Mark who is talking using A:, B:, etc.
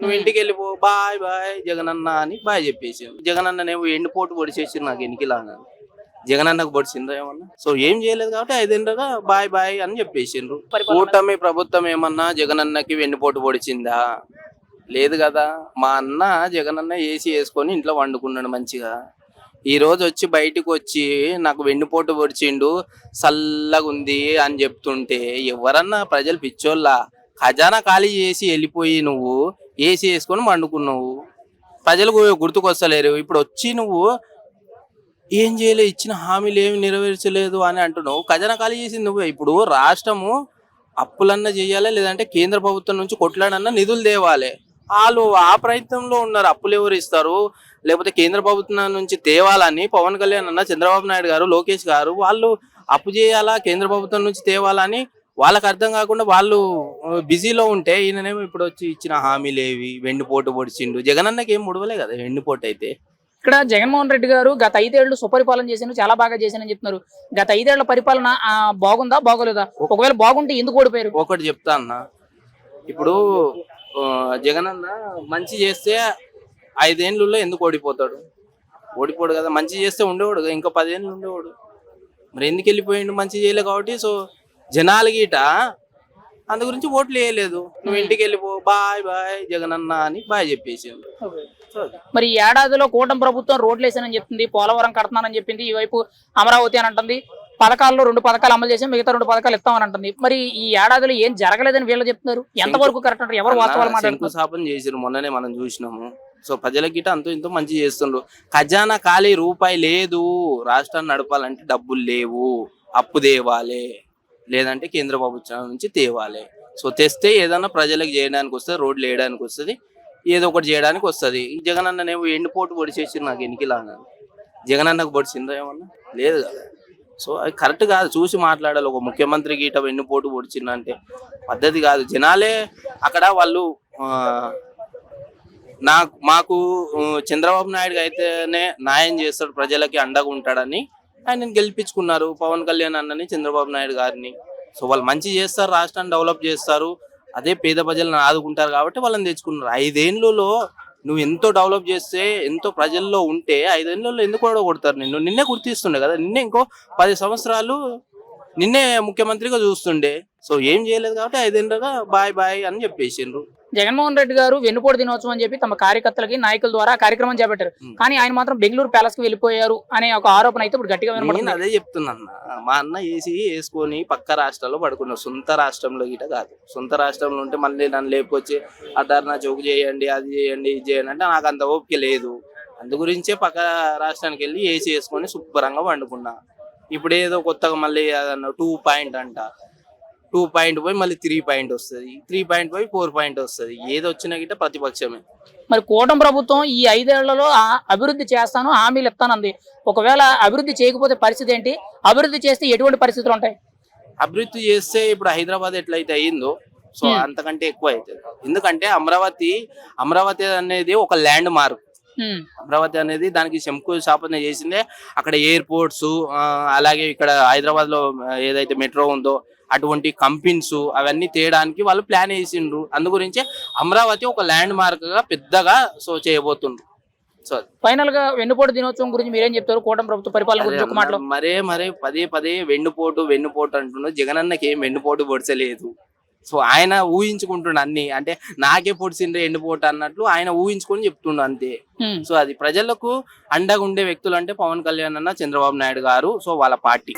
A: నువ్వు ఇంటికి వెళ్ళిపో బాయ్ బాయ్ జగనన్న అని బాయ్ చెప్పేసిండు. జగనన్ననేమో ఎండిపోటు పొడిచేసి నాకు ఎన్నికలాగా జగనన్నకు పొడిచిందా ఏమన్నా? సో ఏం చేయలేదు కాబట్టి ఐదేళ్ళగా బాయ్ బాయ్ అని చెప్పేసిండ్రు. కూటమి ప్రభుత్వం ఏమన్నా జగనన్నకి వెన్నుపోటు పొడిచిందా? లేదు కదా. మా అన్న జగనన్న ఏసీ వేసుకొని ఇంట్లో వండుకున్నాడు మంచిగా. ఈ రోజు వచ్చి బయటకు వచ్చి నాకు వెన్నుపోటు పొడిచిండు చల్లగా ఉంది అని చెప్తుంటే ఎవరన్నా ప్రజలు పిచ్చోళ్ళ? ఖజానా ఖాళీ చేసి వెళ్ళిపోయి నువ్వు ఏసీ వేసుకొని వండుకున్నావు ప్రజలకు గుర్తుకొస్తలేరు. ఇప్పుడు వచ్చి నువ్వు ఏం చేయలే ఇచ్చిన హామీలు ఏమి నెరవేర్చలేదు అని అంటున్నావు. ఖజానా ఖాళీ చేసింది నువ్వే. ఇప్పుడు రాష్ట్రము అప్పులన్నా చేయాలి లేదంటే కేంద్ర ప్రభుత్వం నుంచి కొట్లాడన్నా నిధులు తేవాలి. వాళ్ళు ఆ ప్రయత్నంలో ఉన్నారు. అప్పులు ఎవరు ఇస్తారు? లేకపోతే కేంద్ర ప్రభుత్వం నుంచి తేవాలని పవన్ కళ్యాణ్ అన్న చంద్రబాబు నాయుడు గారు లోకేష్ గారు వాళ్ళు అప్పు చేయాలా కేంద్ర ప్రభుత్వం నుంచి తేవాలని వాళ్ళకి అర్థం కాకుండా వాళ్ళు బిజీలో ఉంటే ఈయననేమో ఇప్పుడు వచ్చి ఇచ్చిన హామీలు ఏవి? వెండిపోటు పొడిచిండు. జగనన్నకి ఏం ముడవలే కదా వెండిపోటు అయితే.
B: ఇక్కడ జగన్మోహన్ రెడ్డి గారు గత ఐదేళ్ళు సుపరిపాలన చేశాను చాలా బాగా చేశానని చెప్తున్నారు. గత ఐదేళ్ళ పరిపాలన బాగుందా బాగోలేదా? ఒకవేళ బాగుంటే ఎందుకు ఓడిపోయారు?
A: ఒకటి చెప్తా అన్న. ఇప్పుడు జగనన్న మంచి చేస్తే ఐదేళ్ళలో ఎందుకు ఓడిపోతాడు? ఓడిపోడు కదా మంచి చేస్తే ఉండేవాడు ఇంకా పదేళ్ళు ఉండేవాడు. మరి ఎందుకు వెళ్ళిపోయిండు? మంచి చేయలే కాబట్టి సో జనాలు గీట అందు గురించి ఓట్లు వేయలేదు. నువ్వు ఇంటికి వెళ్ళిపో బాయ్ బాయ్ జగనన్న అని బాయ్ చెప్పేసిండు. సో
B: మరి ఈ ఏడాదిలో కూటమి ప్రభుత్వం రోడ్లు వేసానని చెప్తుంది పోలవరం కడుతున్నానని చెప్పింది ఈ వైపు అమరావతి అని అంటుంది పథకాల్లో రెండు పథకాలు అమలు చేసి మిగతా రెండు పథకాలు ఇస్తామని అంటుంది. మరి ఈ ఏడాదిలో ఏం జరగలేదని వీళ్ళు చెప్తున్నారు? ఎంతవరకు కరెక్ట్ అంటారు? ఎవరు వాస్తవాలు మాట్లాడుతున్నారు?
A: చేసిరు మొన్ననే మనం చూసినాము. సో ప్రజలకి గిట్ట అంతో ఇంతో మంచి చేస్తుండ్రు. ఖజానా ఖాళీ రూపాయి లేదు. రాష్ట్రాన్ని నడపాలంటే డబ్బులు లేవు. అప్పు తేవాలి. లేదంటే కేంద్ర ప్రభుత్వం నుంచి తేవాలి. సో తెస్తే ఏదన్నా ప్రజలకు చేయడానికి వస్తుంది రోడ్లు వేయడానికి వస్తుంది ఏదో ఒకటి చేయడానికి వస్తుంది. ఈ జగన్ అన్ననేమో ఎండిపోటు పొడిచేసి నాకు ఎన్నికలాగా జగన్ అన్నకు పొడిచిందా ఏమన్నా? లేదు కదా. సో అది కరెక్ట్ కాదు. చూసి మాట్లాడాలి. ఒక ముఖ్యమంత్రి గీట వెన్నుపోటు పొడిచిందంటే పద్ధతి కాదు. జనాలే అక్కడ వాళ్ళు నాకు మాకు చంద్రబాబు నాయుడు అయితేనే న్యాయం చేస్తాడు ప్రజలకి అండగా ఉంటాడని ఆయన గెలిపించుకున్నారు. పవన్ కళ్యాణ్ అన్నని చంద్రబాబు నాయుడు గారిని. సో వాళ్ళు మంచి చేస్తారు రాష్ట్రాన్ని డెవలప్ చేస్తారు. అదే పేద ప్రజలను ఆదుకుంటారు కాబట్టి వాళ్ళని తెచ్చుకున్నారు. ఐదేళ్ళలో నువ్వు ఎంతో డెవలప్ చేస్తే ఎంతో ప్రజల్లో ఉంటే ఐదేళ్ళలో ఎందుకు కూడా కొడతారు నిన్ను? నిన్నే గుర్తిస్తుండే కదా? నిన్నే ఇంకో పది సంవత్సరాలు నిన్నే ముఖ్యమంత్రిగా చూస్తుండే. సో ఏం చేయలేదు కాబట్టి ఐదేళ్ళగా బాయ్ బాయ్ అని చెప్పేసిండ్రు.
B: జగన్మోహన్ రెడ్డి గారు వెన్నుపోటు దినోత్సవం అని చెప్పి తమ కార్యకర్తలకి నాయకుల ద్వారా కార్యక్రమం చేపట్టారు. కానీ ఆయన మాత్రం బెంగళూరు ప్యాలెస్కి వెళ్ళిపోయారు అనే ఒక ఆరోపణ అయితే ఇప్పుడు గట్టిగా
A: నేను అదే చెప్తున్నా. మా అన్న ఏసీ వేసుకొని పక్క రాష్ట్రాల్లో పడుకున్నాడు సొంత రాష్ట్రంలో గిట కాదు. సొంత రాష్ట్రంలో ఉంటే మళ్ళీ నన్ను లేపుకొచ్చి అటార్నా చౌక్ చేయండి అది చేయండి ఇది చేయండి అంటే నాకు అంత ఓపిక లేదు. అందు గురించే పక్క రాష్ట్రానికి వెళ్ళి ఏసీ వేసుకొని శుభ్రంగా వండుకున్నా ఇప్పుడు ఏదో కొత్తగా మళ్ళీ టూ పాయింట్ అంట. టూ పాయింట్ పోయి మళ్ళీ త్రీ పాయింట్ వస్తుంది. త్రీ పాయింట్ పోయి ఫోర్ పాయింట్ వస్తుంది. ఏది వచ్చినా గిట్ట ప్రతిపక్షమే.
B: మరి కూటమి ప్రభుత్వం ఈ ఐదేళ్ళలో అభివృద్ధి చేస్తాను హామీలు ఇస్తానంది. ఒకవేళ అభివృద్ధి చేయకపోతే పరిస్థితి ఏంటి? అభివృద్ధి చేస్తే ఎటువంటి పరిస్థితులు ఉంటాయి?
A: అభివృద్ధి చేస్తే ఇప్పుడు హైదరాబాద్ ఎట్లయితే అయ్యిందో సో. అంతకంటే ఎక్కువ అవుతుంది. ఎందుకంటే అమరావతి అమరావతి అనేది ఒక ల్యాండ్ మార్క్. అమరావతి అనేది దానికి శంకుస్థాపన చేసిందే. అక్కడ ఎయిర్పోర్ట్స్ అలాగే ఇక్కడ హైదరాబాద్లో ఏదైతే మెట్రో ఉందో అటువంటి కంపెనీస్ అవన్నీ తేయడానికి వాళ్ళు ప్లాన్ వేసిండ్రు అందు గురించే అమరావతి ఒక ల్యాండ్ మార్క్గా పెద్దగా సో చేయబోతుండ్రు. సో
B: ఫైనల్గా వెన్నుపోటు దినోత్సవం గురించి మీరేం చెప్తారు? కూటమి ప్రభుత్వ పరిపాలన గురించి ఒక మాటలో.
A: మరే మరే పదే పదే వెన్నుపోటు వెన్నుపోటు అంటున్నాడు జగనన్నకి ఏం వెన్నుపోటు పొడిచలేదు సో ఆయన ఊహించుకుంటుండు అన్ని. అంటే నాకే పొడిచిండ్రే ఎండిపోటు అన్నట్లు ఆయన ఊహించుకొని చెప్తుండు అంతే. సో అది ప్రజలకు అండగా ఉండే వ్యక్తులు అంటే పవన్ కళ్యాణ్ అన్న చంద్రబాబు నాయుడు గారు సో వాళ్ళ పార్టీ.